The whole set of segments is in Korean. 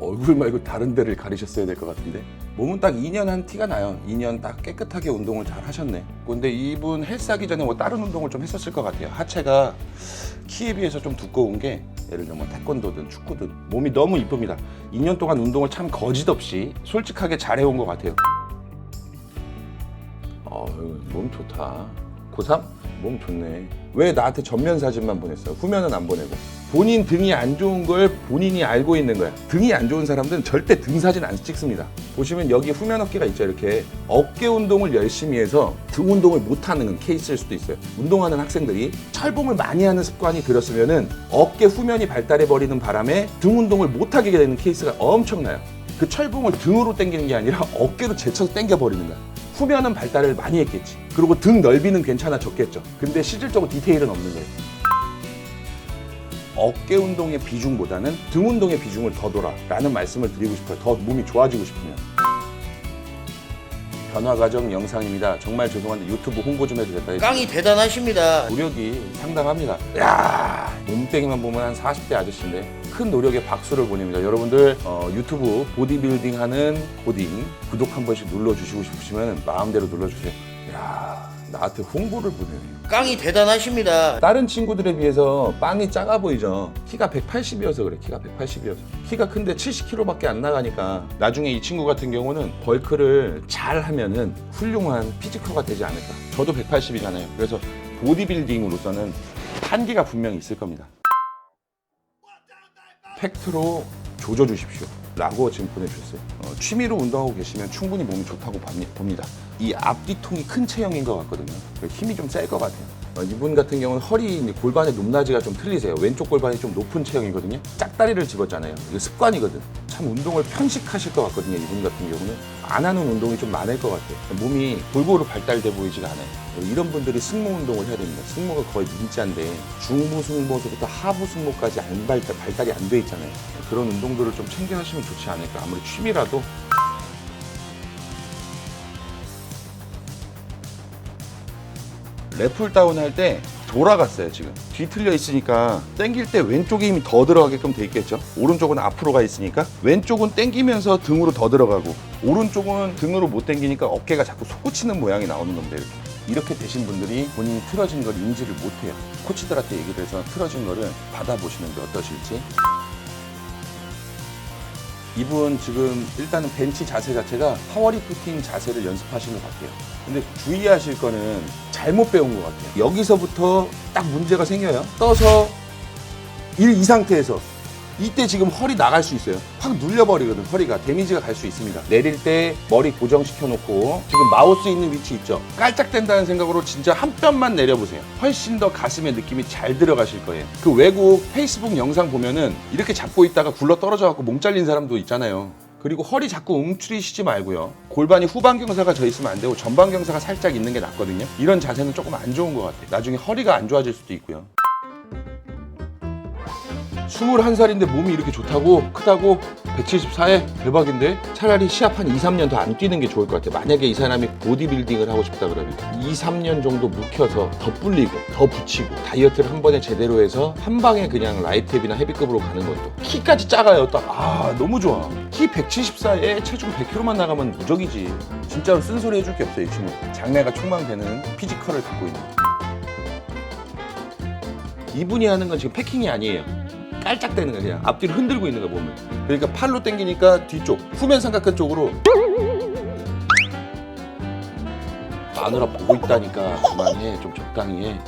얼굴 말고 다른 데를 가리셨어야 될 것 같은데? 몸은 딱 2년 한 티가 나요. 2년 딱 깨끗하게 운동을 잘 하셨네. 근데 이분 헬스하기 전에 뭐 다른 운동을 좀 했었을 것 같아요. 하체가 키에 비해서 좀 두꺼운 게 예를 들면 뭐 태권도든 축구든 몸이 너무 이쁩니다. 2년 동안 운동을 참 거짓없이 솔직하게 잘해온 것 같아요. 어휴, 몸 좋다. 고3? 몸 좋네. 왜 나한테 전면 사진만 보냈어? 후면은 안 보내고. 본인 등이 안 좋은 걸 본인이 알고 있는 거야. 등이 안 좋은 사람들은 절대 등 사진 안 찍습니다. 보시면 여기 후면 어깨가 있죠, 이렇게. 어깨 운동을 열심히 해서 등 운동을 못하는 케이스일 수도 있어요. 운동하는 학생들이 철봉을 많이 하는 습관이 들었으면은 어깨 후면이 발달해 버리는 바람에 등 운동을 못하게 되는 케이스가 엄청나요. 그 철봉을 등으로 당기는 게 아니라 어깨로 제쳐서 당겨 버리는 거야. 후면은 발달을 많이 했겠지. 그리고 등 넓이는 괜찮아졌겠죠. 근데 실질적으로 디테일은 없는 거예요. 어깨 운동의 비중보다는 등 운동의 비중을 더 둬라 라는 말씀을 드리고 싶어요. 더 몸이 좋아지고 싶으면. 변화 과정 영상입니다. 정말 죄송한데 유튜브 홍보 좀 해도 될까요? 깡이 대단하십니다. 노력이 상당합니다. 야 몸뚱이만 보면 한 40대 아저씨인데 큰 노력에 박수를 보냅니다. 여러분들 어, 유튜브 보디빌딩 하는 고딩 구독 한 번씩 눌러주시고 싶으시면 마음대로 눌러주세요. 야 나한테 홍보를 보내네요. 깡이 대단하십니다. 다른 친구들에 비해서 빵이 작아 보이죠. 키가 180이어서 그래. 키가 180이어서. 키가 큰데 70kg밖에 안 나가니까 나중에 이 친구 같은 경우는 벌크를 잘 하면은 훌륭한 피지컬가 되지 않을까. 저도 180이잖아요. 그래서 보디빌딩으로서는 한계가 분명히 있을 겁니다. 팩트로 조져 주십시오. 라고 지금 보내주셨어요. 어, 취미로 운동하고 계시면 충분히 몸이 좋다고 봅니- 봅니다. 이 앞뒤통이 큰 체형인 것 같거든요. 그래서 힘이 좀 셀 것 같아요. 어, 이분 같은 경우는 허리 골반의 높낮이가 좀 틀리세요. 왼쪽 골반이 좀 높은 체형이거든요. 짝다리를 집었잖아요. 이거 습관이거든. 참 운동을 편식하실 것 같거든요. 이분 같은 경우는 안 하는 운동이 좀 많을 것 같아요. 몸이 골고루 발달돼 보이지가 않아요. 이런 분들이 승모 운동을 해야 됩니다. 승모가 거의 민자인데 중부 승모서부터 하부 승모까지 안 발달, 발달이 안 돼 있잖아요. 그런 운동들을 좀 챙겨 하시면 좋지 않을까. 아무리 취미라도 랩풀 다운 할 때 돌아갔어요 지금. 뒤틀려 있으니까 당길 때 왼쪽에 힘이 더 들어가게끔 돼 있겠죠? 오른쪽은 앞으로 가 있으니까 왼쪽은 당기면서 등으로 더 들어가고 오른쪽은 등으로 못 당기니까 어깨가 자꾸 솟구치는 모양이 나오는 겁니다 이렇게. 이렇게 되신 분들이 본인이 틀어진 걸 인지를 못해요. 코치들한테 얘기를 해서 틀어진 거를 받아보시는 게 어떠실지. 이분 지금 일단은 벤치 자세 자체가 파워리프팅 자세를 연습하시는 것 같아요. 근데 주의하실 거는 잘못 배운 것 같아요. 여기서부터 딱 문제가 생겨요. 떠서 일이 상태에서 이때 지금 허리 나갈 수 있어요. 확 눌려버리거든, 허리가. 데미지가 갈 수 있습니다. 내릴 때 머리 고정시켜 놓고 지금 마우스 있는 위치 있죠? 깔짝댄다는 생각으로 진짜 한 뼘만 내려보세요. 훨씬 더 가슴에 느낌이 잘 들어가실 거예요. 그 외국 페이스북 영상 보면은 이렇게 잡고 있다가 굴러 떨어져 갖고 몸 잘린 사람도 있잖아요. 그리고 허리 자꾸 움츠리시지 말고요. 골반이 후방 경사가 져 있으면 안 되고 전방 경사가 살짝 있는 게 낫거든요. 이런 자세는 조금 안 좋은 것 같아요. 나중에 허리가 안 좋아질 수도 있고요. 21살인데 몸이 이렇게 좋다고 크다고 174에 대박인데 차라리 시합 한 2, 3년 더 안 뛰는 게 좋을 것 같아요. 만약에 이 사람이 보디빌딩을 하고 싶다 그러면 2, 3년 정도 묵혀서 더 불리고 더 붙이고 다이어트를 한 번에 제대로 해서 한 방에 그냥 라이트앱이나 헤비급으로 가는 것도 키까지 작아요. 딱 아 너무 좋아. 키 174에 체중 100kg만 나가면 무적이지. 진짜로 쓴소리 해줄 게 없어요 이 친구. 장래가 촉망되는 피지컬을 갖고 있는. 이분이 하는 건 지금 패킹이 아니에요. 깔짝대는 거야 그냥. 앞뒤로 흔들고 있는 거야 몸을 그러니까 팔로 당기니까 뒤쪽 후면 삼각근 쪽으로. 마누라 보고 있다니까 그만해. 좀 적당히 해.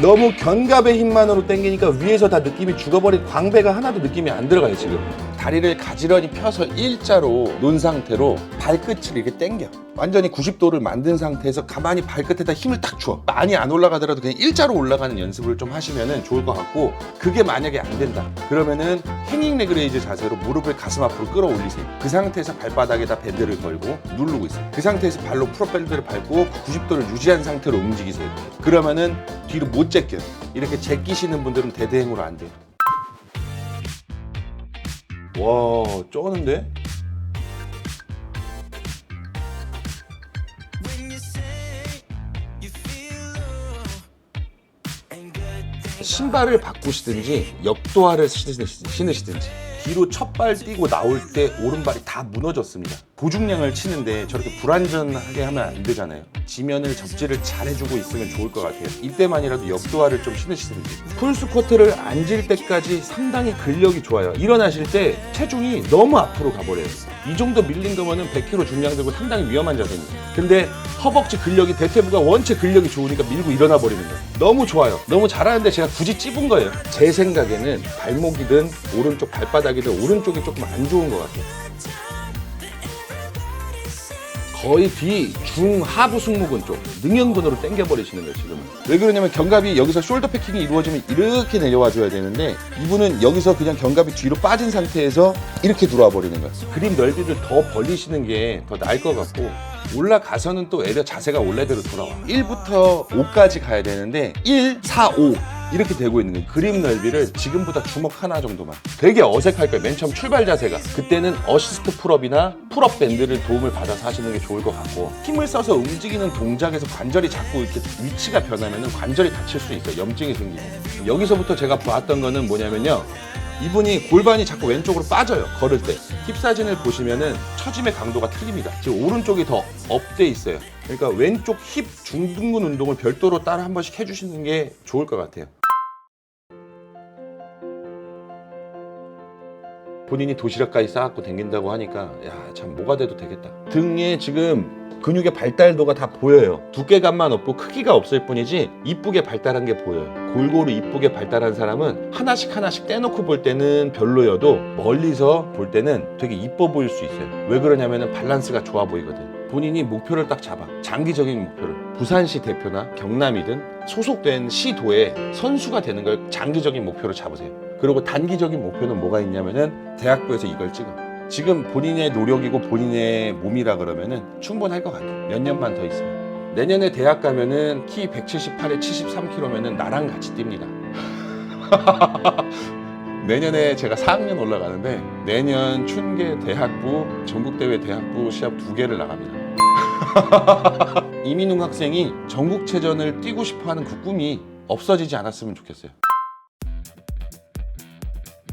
너무 견갑의 힘만으로 당기니까 위에서 다 느낌이 죽어버린 광배가 하나도 느낌이 안 들어가요 지금 다리를 가지런히 펴서 일자로 놓은 상태로 발끝을 이렇게 당겨 완전히 90도를 만든 상태에서 가만히 발끝에다 힘을 딱 줘. 많이 안 올라가더라도 그냥 일자로 올라가는 연습을 좀 하시면 좋을 것 같고 그게 만약에 안 된다. 그러면은 행잉 레그레이즈 자세로 무릎을 가슴 앞으로 끌어올리세요. 그 상태에서 발바닥에다 밴드를 걸고 누르고 있어요. 그 상태에서 발로 프로밴드를 밟고 90도를 유지한 상태로 움직이세요. 그러면은 뒤로 못 제껴요. 이렇게 제끼시는 분들은 대대행으로 안 돼요. 와, 쩌는데? 신발을 바꾸시든지 역도화를 신으시- 신으시든지 뒤로 첫발 뛰고 나올 때 오른발이 다 무너졌습니다. 보중량을 치는데 저렇게 불안전하게 하면 안 되잖아요. 지면을 접지를 잘 해주고 있으면 좋을 것 같아요. 이때만이라도 역도화를 좀 신으시든지. 풀스쿼트를 앉을 때까지 상당히 근력이 좋아요. 일어나실 때 체중이 너무 앞으로 가버려요. 이 정도 밀린 거면은 100kg 중량 들고 상당히 위험한 자세입니다. 근데 허벅지 근력이 대퇴부가 원체 근력이 좋으니까 밀고 일어나 버리는 거예요. 너무 좋아요. 너무 잘하는데 제가 굳이 찝은 거예요. 제 생각에는 발목이든 오른쪽 발바닥이든 오른쪽이 조금 안 좋은 것 같아요. 거의 뒤, 중, 하부 승모근 쪽 능형근으로 당겨버리시는 거예요 지금은. 왜 그러냐면 견갑이 여기서 숄더 패킹이 이루어지면 이렇게 내려와 줘야 되는데 이분은 여기서 그냥 견갑이 뒤로 빠진 상태에서 이렇게 들어와 버리는 거예요 그립 넓이를 더 벌리시는 게 더 나을 것 같고 올라가서는 또 애려 자세가 원래대로 돌아와. 1부터 5까지 가야 되는데 1, 4, 5 이렇게 되고 있는 거예요. 그립 넓이를 지금보다 주먹 하나 정도만. 되게 어색할 거예요. 맨 처음 출발 자세가. 그때는 어시스트 풀업이나 풀업 밴드를 도움을 받아서 하시는 게 좋을 것 같고 힘을 써서 움직이는 동작에서 관절이 자꾸 이렇게 위치가 변하면 관절이 다칠 수 있어요. 염증이 생기고. 여기서부터 제가 봤던 거는 뭐냐면요. 이분이 골반이 자꾸 왼쪽으로 빠져요. 걸을 때. 힙 사진을 보시면은 처짐의 강도가 틀립니다. 지금 오른쪽이 더 업돼 있어요. 그러니까 왼쪽 힙 중둔근 운동을 별도로 따로 한 번씩 해주시는 게 좋을 것 같아요. 본인이 도시락까지 싸갖고 댕긴다고 하니까 야 참 뭐가 돼도 되겠다. 등에 지금 근육의 발달도가 다 보여요. 두께감만 없고 크기가 없을 뿐이지 이쁘게 발달한 게 보여요. 골고루 이쁘게 발달한 사람은 하나씩 하나씩 떼놓고 볼 때는 별로여도 멀리서 볼 때는 되게 이뻐 보일 수 있어요. 왜 그러냐면은 밸런스가 좋아 보이거든. 본인이 목표를 딱 잡아. 장기적인 목표를. 부산시 대표나 경남이든 소속된 시도에 선수가 되는 걸 장기적인 목표로 잡으세요 그리고 단기적인 목표는 뭐가 있냐면은 대학부에서 이걸 찍어. 지금 본인의 노력이고 본인의 몸이라 그러면은 충분할 것 같아요. 몇 년만 더 있으면. 내년에 대학 가면은 키 178에 73kg면은 나랑 같이 뜁니다. 내년에 제가 4학년 올라가는데 내년 춘계 대학부 전국대회 대학부 시합 두 개를 나갑니다. 이민웅 학생이 전국체전을 뛰고 싶어하는 그 꿈이 없어지지 않았으면 좋겠어요.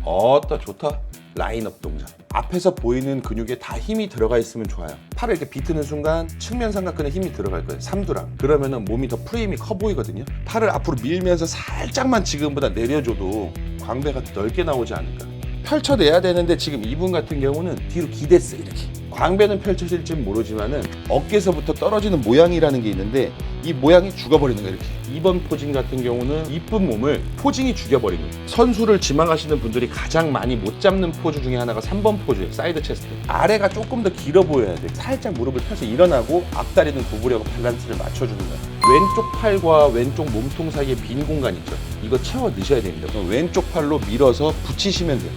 어따 좋다. 라인업 동작. 앞에서 보이는 근육에 다 힘이 들어가 있으면 좋아요. 팔을 이렇게 비트는 순간 측면 삼각근에 힘이 들어갈 거예요. 삼두랑. 그러면은 몸이 더 프레임이 커 보이거든요. 팔을 앞으로 밀면서 살짝만 지금보다 내려줘도 광배가 넓게 나오지 않을까. 펼쳐내야 되는데 지금 이분 같은 경우는 뒤로 기댔어 이렇게 광배는 펼쳐질지는 모르지만은 어깨에서부터 떨어지는 모양이라는 게 있는데 이 모양이 죽어버리는 거예요 이렇게. 2번 포징 같은 경우는 이쁜 몸을 포징이 죽여버리는 선수를 지망하시는 분들이 가장 많이 못 잡는 포즈 중에 하나가 3번 포즈예요 사이드 체스트. 아래가 조금 더 길어 보여야 돼. 살짝 무릎을 펴서 일어나고 앞다리는 구부려고 밸런스를 맞춰주는 거예요. 왼쪽 팔과 왼쪽 몸통 사이에 빈 공간 있죠. 이거 채워 넣으셔야 됩니다. 왼쪽 팔로 밀어서 붙이시면 돼요.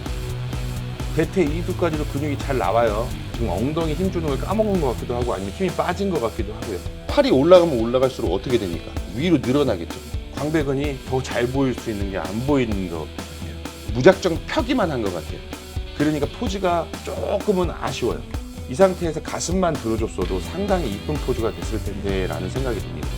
대퇴 2두까지도 근육이 잘 나와요. 지금 엉덩이 힘 주는 걸 까먹은 것 같기도 하고 아니면 힘이 빠진 것 같기도 하고요. 팔이 올라가면 올라갈수록 어떻게 됩니까? 위로 늘어나겠죠. 광배근이 더 잘 보일 수 있는 게 안 보이는 것 같아요. 무작정 펴기만 한 것 같아요. 그러니까 포즈가 조금은 아쉬워요. 이 상태에서 가슴만 들어줬어도 상당히 이쁜 포즈가 됐을 텐데 라는 생각이 듭니다.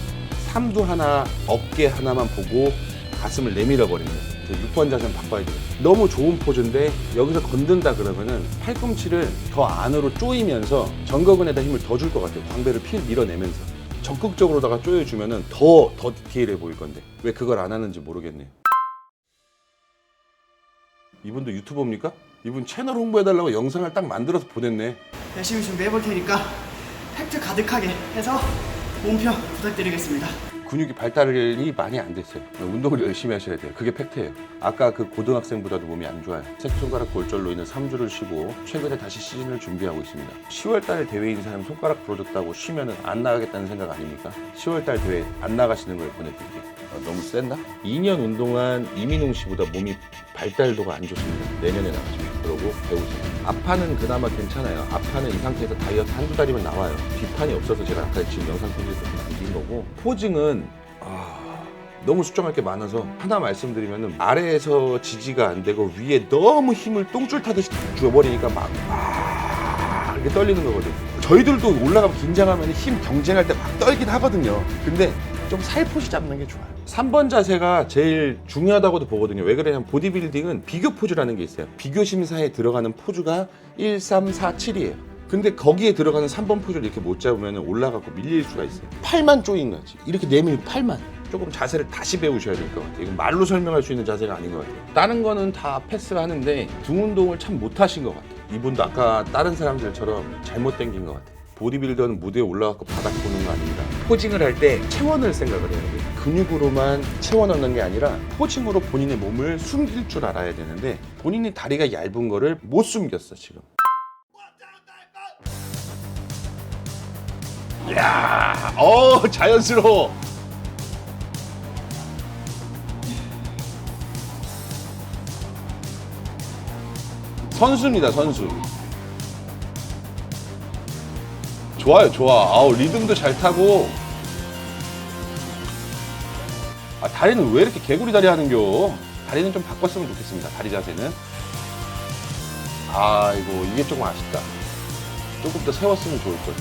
삼두 하나, 어깨 하나만 보고 가슴을 내밀어 버리는 6번 자세는 바꿔야 돼요. 너무 좋은 포즈인데 여기서 건든다 그러면은 팔꿈치를 더 안으로 조이면서 정거근에다 힘을 더 줄 것 같아요. 광배를 필 밀어내면서 적극적으로다가 조여주면은 더 더 디테일해 보일 건데 왜 그걸 안 하는지 모르겠네요. 이분도 유튜버입니까? 이분 채널 홍보해달라고 영상을 딱 만들어서 보냈네. 열심히 준비해 볼 테니까 팩트 가득하게 해서 몸평 부탁드리겠습니다. 근육이 발달이 많이 안 됐어요. 운동을 열심히 하셔야 돼요. 그게 팩트예요. 아까 그 고등학생보다도 몸이 안 좋아요. 새끼손가락 골절로 인해 3주를 쉬고 최근에 다시 시즌을 준비하고 있습니다. 10월 달에 대회인 사람 손가락 부러졌다고 쉬면은 안 나가겠다는 생각 아닙니까? 10월 달 대회 안 나가시는 걸 보내드릴게요. 아, 너무 센다? 2년 운동한 이민웅 씨보다 몸이 발달도가 안 좋습니다. 내년에 나가시면 그러고 배우세요. 앞판은 그나마 괜찮아요. 앞판은 이 상태에서 다이어트 한두 달이면 나와요. 뒷판이 없어서 제가 아까 지금 영상 편집에서 남긴 거고 포징은 아, 너무 수정할 게 많아서 하나 말씀드리면은 아래에서 지지가 안 되고 위에 너무 힘을 똥줄 타듯이 줘버리니까 막, 막 이렇게 떨리는 거거든요. 저희들도 올라가면 긴장하면 힘 경쟁할 때 막 떨긴 하거든요. 근데 좀 살포시 잡는 게 좋아요. 3번 자세가 제일 중요하다고도 보거든요. 왜 그러냐면 보디빌딩은 비교 포즈라는 게 있어요. 비교 심사에 들어가는 포즈가 1, 3, 4, 7이에요. 근데 거기에 들어가는 3번 포즈를 이렇게 못 잡으면 올라가고 밀릴 수가 있어요. 팔만 쪼인 거지. 이렇게 내밀 팔만. 조금 자세를 다시 배우셔야 될 것 같아요. 이건 말로 설명할 수 있는 자세가 아닌 것 같아요. 다른 거는 다 패스를 하는데 등 운동을 참 못하신 것 같아요. 이분도 아까 다른 사람들처럼 잘못 당긴 것 같아요. 보디빌더는 무대에 올라가고 바닥 보는 거 아닙니다. 포징을 할때 채워넣을 생각을 해야 돼요. 근육으로만 채워넣는 게 아니라 포징으로 본인의 몸을 숨길 줄 알아야 되는데 본인이 다리가 얇은 거를 못 숨겼어 지금. 야, 어 자연스러워. 선수입니다, 선수. 좋아요, 좋아. 아우, 리듬도 잘 타고. 아, 다리는 왜 이렇게 개구리 다리 하는겨? 다리는 좀 바꿨으면 좋겠습니다, 다리 자세는. 아이고, 이게 조금 아쉽다. 조금 더 세웠으면 좋을 걸.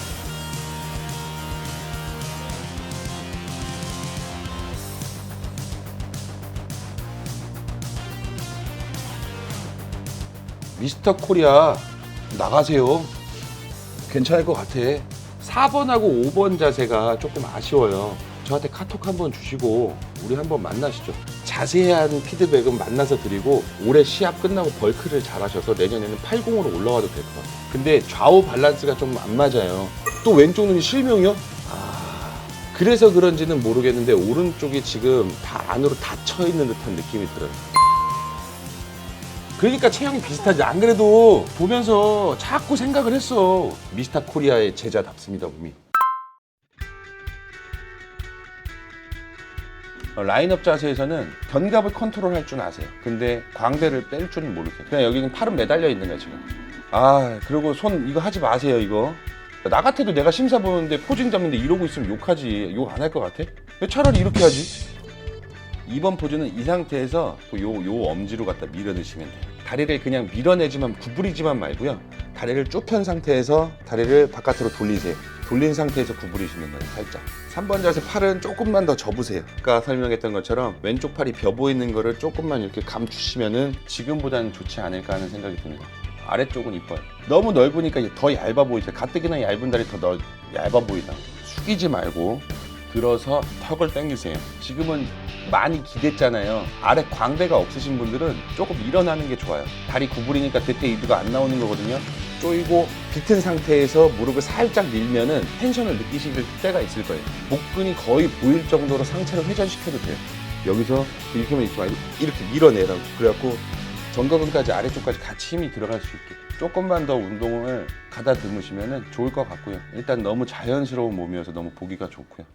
미스터 코리아 나가세요. 괜찮을 것 같아. 4번하고 5번 자세가 조금 아쉬워요. 저한테 카톡 한번 주시고 우리 한번 만나시죠. 자세한 피드백은 만나서 드리고 올해 시합 끝나고 벌크를 잘하셔서 내년에는 80으로 올라와도 될 것 같아요. 근데 좌우 밸런스가 좀 안 맞아요. 또 왼쪽 눈이 실명이요? 아, 그래서 그런지는 모르겠는데 오른쪽이 지금 다 안으로 닫혀 있는 듯한 느낌이 들어요. 그러니까 체형이 비슷하지. 안 그래도 보면서 자꾸 생각을 했어. 미스터 코리아의 제자답습니다, 몸이. 어, 라인업 자세에서는 견갑을 컨트롤할 줄 아세요. 근데 광배를 뺄 줄은 모르세요. 그냥 여기는 팔은 매달려 있는 거야 지금. 아 그리고 손 이거 하지 마세요 이거. 나 같아도 내가 심사 보는데 포징 잡는데 이러고 있으면 욕하지. 욕 안 할 것 같아? 왜 차라리 이렇게 하지? 2번 포즈는 이 상태에서 요, 요 엄지로 갖다 밀어넣으시면 돼요. 다리를 그냥 밀어내지만 구부리지만 말고요. 다리를 쭉 편 상태에서 다리를 바깥으로 돌리세요. 돌린 상태에서 구부리시면 돼요, 살짝. 3번 자세 팔은 조금만 더 접으세요. 아까 설명했던 것처럼 왼쪽 팔이 벼 보이는 거를 조금만 이렇게 감추시면은 지금보다는 좋지 않을까 하는 생각이 듭니다. 아래쪽은 이뻐요. 너무 넓으니까 더 얇아 보이죠. 가뜩이나 얇은 다리 더 넓, 얇아 보이다. 숙이지 말고 들어서 턱을 당기세요. 지금은 많이 기댔잖아요. 아래 광배가 없으신 분들은 조금 일어나는 게 좋아요. 다리 구부리니까 대퇴 이두가 안 나오는 거거든요. 쪼이고 비튼 상태에서 무릎을 살짝 밀면은 텐션을 느끼실 때가 있을 거예요. 복근이 거의 보일 정도로 상체를 회전시켜도 돼요. 여기서 이렇게만 있지 말고 이렇게 밀어내라고. 그래갖고 정거근까지 아래쪽까지 같이 힘이 들어갈 수 있게 조금만 더 운동을 가다듬으시면 좋을 것 같고요. 일단 너무 자연스러운 몸이어서 너무 보기가 좋고요.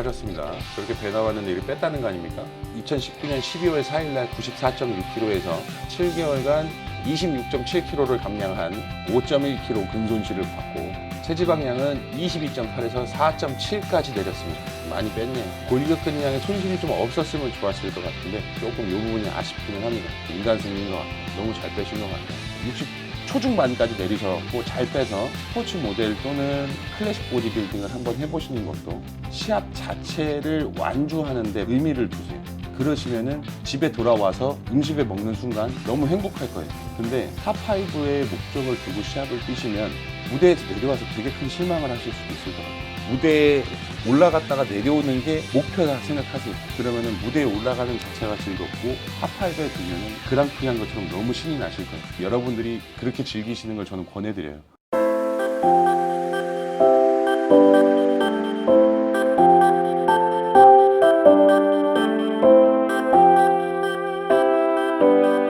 하셨습니다. 저렇게 배 나왔는데 이를 뺐다는 거 아닙니까? 2019년 12월 4일 날 94.6kg에서 7개월간 26.7kg를 감량한 5.1kg 근손실을 받고 체지방량은 22.8에서 4.7까지 내렸습니다. 많이 뺐네요. 골격 근량에 손실이 좀 없었으면 좋았을 것 같은데 조금 이 부분이 아쉽기는 합니다. 인간승인 것 같고 너무 잘 빼신 것 같아요. 60 초중반까지 내리셔갖고 잘 빼서 스포츠 모델 또는 클래식 보디빌딩을 한번 해보시는 것도 시합 자체를 완주하는 데 의미를 두세요. 그러시면은 집에 돌아와서 음식을 먹는 순간 너무 행복할 거예요. 근데 탑5의 목적을 두고 시합을 뛰시면 무대에서 내려와서 되게 큰 실망을 하실 수도 있을 것 같아요. 무대에 올라갔다가 내려오는 게 목표다 생각하세요. 그러면은 무대에 올라가는 자체가 즐겁고 탑5에 들면은 그랑프리 한 것처럼 너무 신이 나실 거예요. 여러분들이 그렇게 즐기시는 걸 저는 권해드려요.